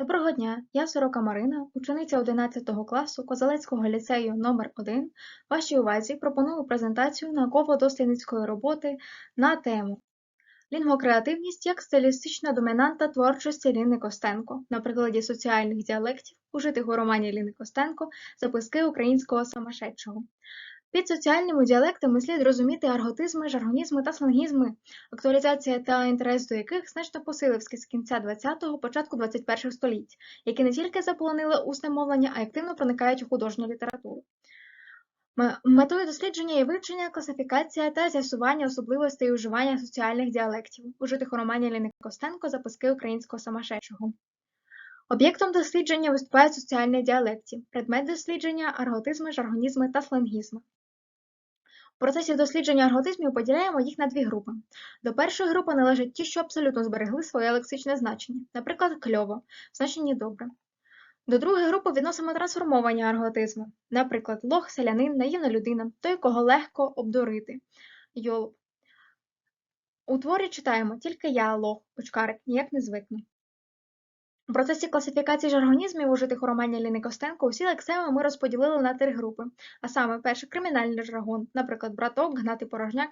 Доброго дня, я Сорока Марина, учениця 11 класу Козелецького ліцею номер 1 Вашій увазі пропоную презентацію науково-дослідницької роботи на тему Лінгвокреативність як стилістична домінанта творчості Ліни Костенко на прикладі соціальних діалектів, ужитих у романі Ліни Костенко Записки українського самошедшого. Під соціальними діалектами слід розуміти арготизми, жаргонізми та сленгізми, актуалізація та інтерес до яких значно посилився з кінця ХХ – початку ХХІ століть, які не тільки заполонили усне мовлення, а й активно проникають у художню літературу. Метою дослідження є вивчення, класифікація та з'ясування особливостей уживання соціальних діалектів, ужитих у романі Ліни Костенко Записки українського самошедшого. Об'єктом дослідження виступають соціальні діалекти, предмет дослідження арготизми, жаргонізми та сленгізми. Процесі дослідження арготизмів поділяємо їх на дві групи. До першої групи належать ті, що абсолютно зберегли своє лексичне значення, наприклад, кльово, в значенні добре. До другої групи відносимо трансформовані арготизми, наприклад, лох, селянин, наївна людина, той, кого легко обдурити, йолоб. У творі читаємо тільки я, лох, очкарик, ніяк не звикну. У процесі класифікації жаргонізмів, ужитих у романі Ліни Костенко, усі лексеми ми розподілили на три групи. А саме, перше кримінальний жаргон, наприклад, браток, гнати порожняк,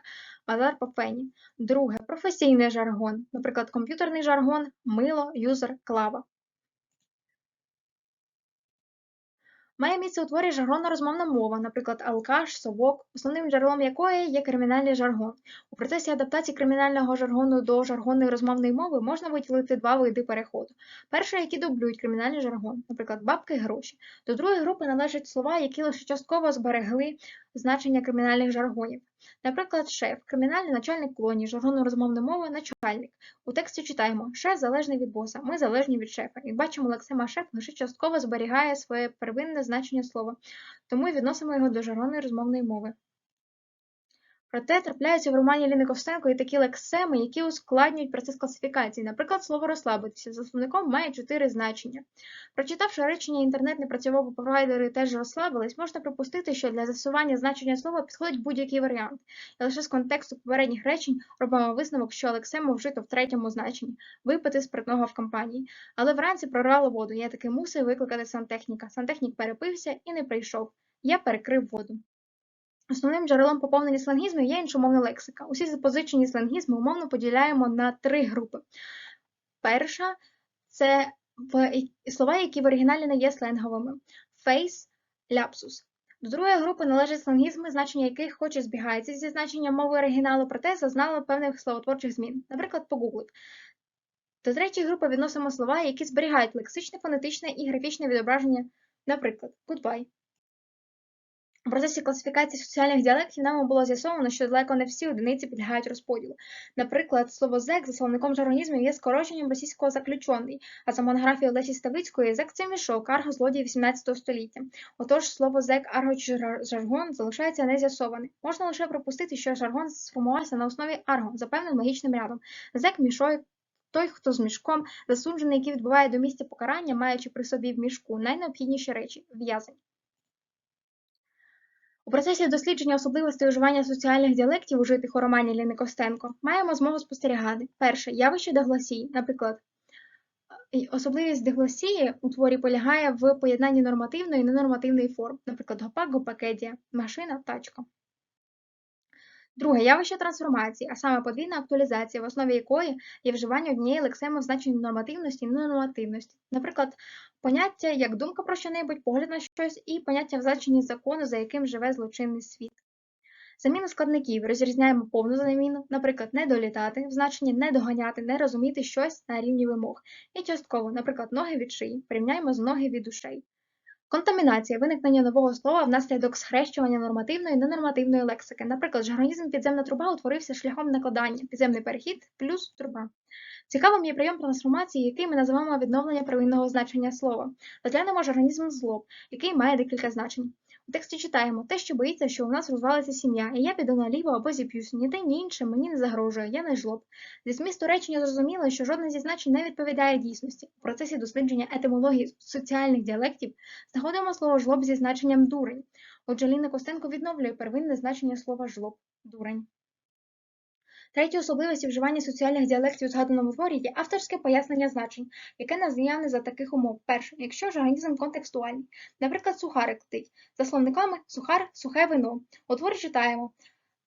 базар по фені. Друге професійний жаргон, наприклад, комп'ютерний жаргон, мило, юзер, клава. Має місце у творі жаргонна розмовна мова, наприклад, алкаш, совок, основним джерелом якої є кримінальний жаргон. У процесі адаптації кримінального жаргону до жаргонної розмовної мови можна виділити два види переходу. Перший, які дублюють кримінальний жаргон, наприклад, бабки гроші. До другої групи належать слова, які лише частково зберегли значення кримінальних жаргонів. Наприклад, шеф, кримінальний начальник колонії, жаргонно розмовної мови, начальник. У тексті читаємо шеф залежний від боса, ми залежні від шефа. Як бачимо, лексема шеф лише частково зберігає своє первинне значення слова, тому й відносимо його до жаргонної розмовної мови. Проте трапляються в романі Ліни Ковстенко і такі лексеми, які ускладнюють процес класифікації. Наприклад, слово розслабитися за словником має чотири значення. Прочитавши речення інтернет непрацьового провайдери теж розслабились, можна припустити, що для засування значення слова підходить будь-який варіант. І лише з контексту попередніх речень робимо висновок, що лексему вжито в третьому значенні випити спиртного в компанії. Але вранці прорвало воду. Я таки мусив викликати сантехніка. Сантехнік перепився і не прийшов. Я перекрив воду. Основним джерелом поповнення сленгізмів є іншомовна лексика. Усі запозичені сленгізми умовно поділяємо на три групи. Перша це слова, які в оригіналі не є сленговими: фейс, ляпсус. До другої групи належать сленгізми, значення яких хоч і збігається зі значенням мови оригіналу, проте зазнало певних словотворчих змін, наприклад, погуглик. До третьої групи відносимо слова, які зберігають лексичне, фонетичне і графічне відображення, наприклад, goodbye. У процесі класифікації соціальних діалектів нами було з'ясовано, що далеко не всі одиниці підлягають розподілу. Наприклад, слово зек за словником жаргонізмів є скороченням російського заключений, а за монографією Лесі Ставицької зек це мішок, арго злодій 18 століття. Отож, слово зек, арго чи жаргон залишається нез'ясованим. Можна лише припустити, що жаргон сформувався на основі арго за певним логічним рядом. Зек мішок. Той, хто з мішком засуджений, який відбуває до місця покарання, маючи при собі в мішку найнеобхідніші речі в'язень. У процесі дослідження особливостей уживання соціальних діалектів, ужитих у романі Ліни Костенко, маємо змогу спостерігати. Перше явище дегласії. Наприклад, особливість дегласії у творі полягає в поєднанні нормативної і ненормативної форм, наприклад, гопак, гопакедія, машина, тачка. Друге явище трансформації, а саме подвійна актуалізація, в основі якої є вживання однієї лексеми в значенні нормативності і ненормативності. Наприклад, поняття як думка про що-небудь, погляд на щось і поняття в значенні закону, за яким живе злочинний світ. Заміну складників розрізняємо повну заміну, наприклад, не долітати, в значенні не доганяти, не розуміти щось на рівні вимог. І частково, наприклад, ноги від шиї, порівняємо з ноги від ушей. Контамінація виникнення нового слова внаслідок схрещування нормативної і ненормативної лексики. Наприклад, жаргонізм підземна труба утворився шляхом накладання, підземний перехід плюс труба. Цікавим є прийом трансформації, який ми називаємо відновлення первинного значення слова. Розглянемо жаргонізм злоб, який має декілька значень. У тексті читаємо те, що боїться, що у нас розвалиться сім'я, і я піду наліво або зіп'юсь. Ні те, ні інше мені не загрожує, я не жлоб. Зі змісту речення зрозуміло, що жодне зі значень не відповідає дійсності. У процесі дослідження етимології соціальних діалектів знаходимо слово жлоб зі значенням дурень. Отже, Ліна Костенко відновлює первинне значення слова жлоб дурень. Третю особливістю вживання соціальних діалектів у згаданому творі є авторське пояснення значень, яке наявне за таких умов. Перше, якщо ж організм контекстуальний. Наприклад, сухарик летить. За словниками сухар сухе вино. У творі читаємо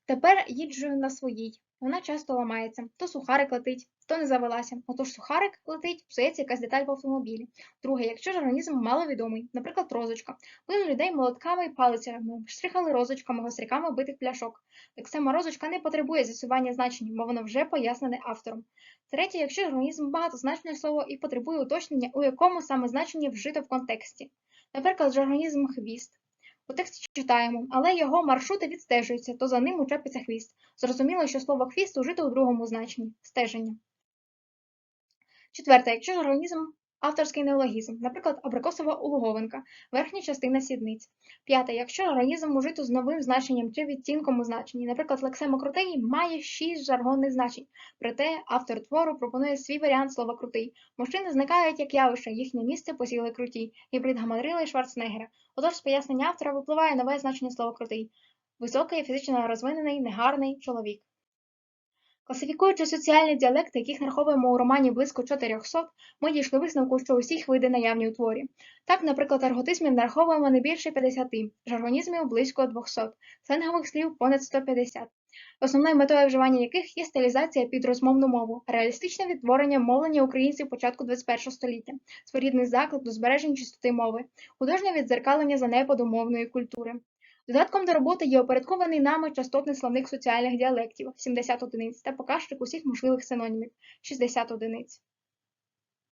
Тепер їджу на своїй. Вона часто ламається. То сухарик летить, то не завелася. Отож сухарик летить, псується якась деталь в автомобілі. Друге, якщо ж організм маловідомий, наприклад, розочка. Били людей молотками і палицями, штрихали розочками, гостряками битих пляшок. Так само розочка не потребує з'ясування значення, бо воно вже пояснене автором. Третє, якщо ж організм багатозначне слово і потребує уточнення, у якому саме значенні вжито в контексті. Наприклад, жаргонізм хвіст. У тексті читаємо, але його маршрути відстежуються, то за ним учепиться хвіст. Зрозуміло, що слово хвіст ужито у другому значенні стеження. Четверте, якщо ж організм авторський неологізм, наприклад, абрикосова улуговинка, верхня частина сідниць. П'яте, якщо організм ужито з новим значенням чи відтінком у значенні, наприклад, лексема крутий має шість жаргонних значень, проте автор твору пропонує свій варіант слова крутий. Мужчини зникають як явище, їхнє місце посіли круті, гібрид Гамадрила і Шварценеггера. Отож, з пояснення автора випливає нове значення слова крутий. Високий, фізично розвинений, негарний чоловік. Класифікуючи соціальні діалекти, яких нараховуємо у романі близько 400, ми дійшли висновку, що усіх види наявні у творі. Так, наприклад, арготизмів нараховуємо не більше 50, жаргонізмів близько 200, сленгових слів понад 150. Основною метою вживання яких є стилізація під розмовну мову, реалістичне відтворення мовлення українців початку ХХІ століття, своєрідний заклик до збереження чистоти мови, художнє віддзеркалення занепаду мовної культури. Додатком до роботи є опорядкований нами частотний словник соціальних діалектів 70 одиниць та показчик усіх можливих синонімів 60 одиниць.